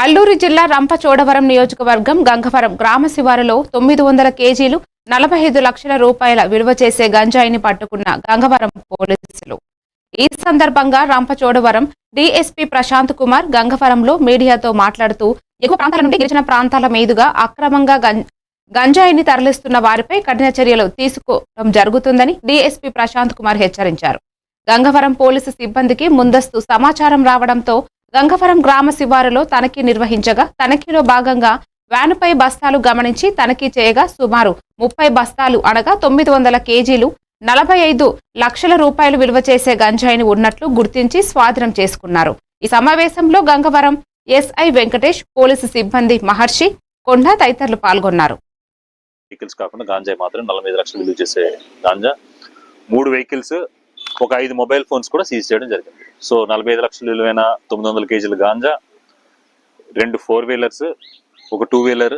అల్లూరు జిల్లా రంపచోడవరం నియోజకవర్గం గంగవరం గ్రామ శివారులో తొమ్మిది వందల కేజీలు నలభై ఐదు లక్షల రూపాయల విలువ చేసే గంజాయిని పట్టుకున్న గంగవరం పోలీసులు. ఈ సందర్భంగా రంపచోడవరం డిఎస్పీ ప్రశాంత్ కుమార్ గంగవరంలో మీడియాతో మాట్లాడుతూ ఎగువ ప్రాంతాల నుండి గిరిజన ప్రాంతాల మీదుగా అక్రమంగా గంజాయిని తరలిస్తున్న వారిపై కఠిన చర్యలు తీసుకోవడం జరుగుతుందని డిఎస్పీ ప్రశాంత్ కుమార్ హెచ్చరించారు. గంగవరం పోలీసు సిబ్బందికి ముందస్తు సమాచారం రావడంతో గంగవరం గ్రామ శివారులో తనిఖీ నిర్వహించగా తనిఖీలో భాగంగా వ్యానుపై బస్తాలు గమనించి తనిఖీ చేయగా సుమారు ముప్పై బస్తాలు అనగా తొమ్మిది వందల కేజీలు నలభై ఐదు లక్షల రూపాయలు విలువ చేసే గంజాయిని ఉన్నట్లు గుర్తించి స్వాధీనం చేసుకున్నారు. ఈ సమావేశంలో గంగవరం ఎస్ఐ వెంకటేష్ పోలీసు సిబ్బంది మహర్షి కొండ తదితరులు పాల్గొన్నారు. వెహికల్స్ కాకుండా గాంజాయి మాత్రం నలభై ఐదు లక్షలు విలువ చేసే గాంజా. మూడు వెహికల్స్ ఒక ఐదు మొబైల్ ఫోన్స్ కూడా సీజ్ చేయడం జరిగింది. సో నలభై ఐదు లక్షల విలువైన తొమ్మిది వందల కేజీల గాంజా రెండు ఫోర్ వీలర్స్ ఒక టూ వీలర్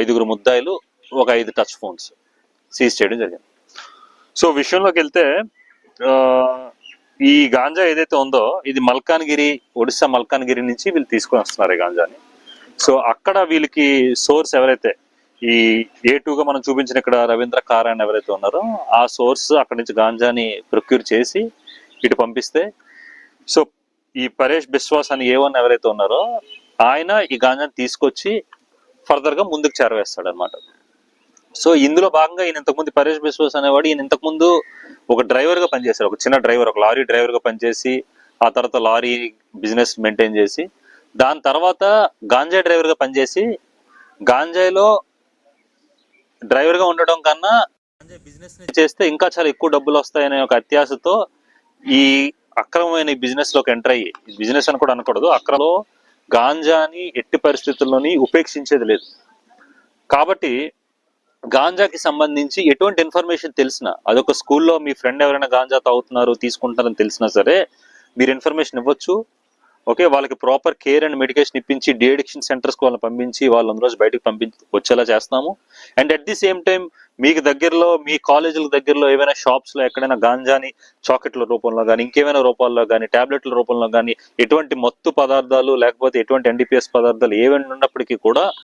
ఐదుగురు ముద్దాయిలు ఒక ఐదు టచ్ ఫోన్స్ సీజ్ చేయడం జరిగింది. సో విషయంలోకి వెళ్తే ఈ గాంజా ఏదైతే ఉందో ఇది మల్కాన్గిరి ఒడిశా మల్కాన్గిరి నుంచి వీళ్ళు తీసుకొని వస్తున్నారు ఈ గాంజాని. సో అక్కడ వీళ్ళకి సోర్స్ ఎవరైతే ఈ ఏ టూగా మనం చూపించిన ఇక్కడ రవీంద్ర కారాయణ ఎవరైతే ఉన్నారో ఆ సోర్స్ అక్కడి నుంచి గాంజాని ప్రొక్యూర్ చేసి ఇటు పంపిస్తే సో ఈ పరేష్ బిశ్వాస్ అని ఏ వన్ ఎవరైతే ఉన్నారో ఆయన ఈ గాంజాని తీసుకొచ్చి ఫర్దర్గా ముందుకు చేరవేస్తాడు అనమాట సో ఇందులో భాగంగా ఈయన ఇంతకుముందు పరేష్ బిశ్వాస్ అనేవాడు ఈయన ఇంతకుముందు ఒక డ్రైవర్గా ఒక చిన్న డ్రైవర్ ఒక లారీ డ్రైవర్గా పనిచేసి ఆ తర్వాత లారీ బిజినెస్ మెయింటైన్ చేసి దాని తర్వాత గాంజా డ్రైవర్గా పనిచేసి గాంజాయిలో డ్రైవర్గా ఉండడం కన్నా బిజినెస్ చేస్తే ఇంకా చాలా ఎక్కువ డబ్బులు వస్తాయనే ఒక అత్యాశతో ఈ అక్రమమైన బిజినెస్లోకి ఎంటర్ అయ్యి. బిజినెస్ అని కూడా అనకూడదు. అక్కడలో గాంజాని ఎట్టి పరిస్థితుల్లోని ఉపేక్షించేది లేదు. కాబట్టి గాంజాకి సంబంధించి ఎటువంటి ఇన్ఫర్మేషన్ తెలిసినా అదొక స్కూల్లో మీ ఫ్రెండ్ ఎవరైనా గాంజా తాగుతున్నారు తీసుకుంటున్నారని తెలిసినా సరే మీరు ఇన్ఫర్మేషన్ ఇవ్వచ్చు. ఓకే వాళ్ళకి ప్రాపర్ కేర్ అండ్ మెడికేషన్ ఇప్పించి డి అడిక్షన్ సెంటర్స్కి వాళ్ళని పంపించి వాళ్ళు రోజు బయటకు పంపించి వచ్చేలా చేస్తాము. And at the same time మీకు దగ్గరలో మీ కాలేజీల దగ్గరలో ఏవైనా షాప్స్లో ఎక్కడైనా గాంజాని చాకెట్ల రూపంలో కానీ ఇంకేమైనా రూపాల్లో కానీ టాబ్లెట్ల రూపంలో కానీ ఎటువంటి మత్తు పదార్థాలు లేకపోతే ఎటువంటి ఎన్డీపీఎస్ పదార్థాలు ఏవైనా ఉన్నప్పటికీ కూడా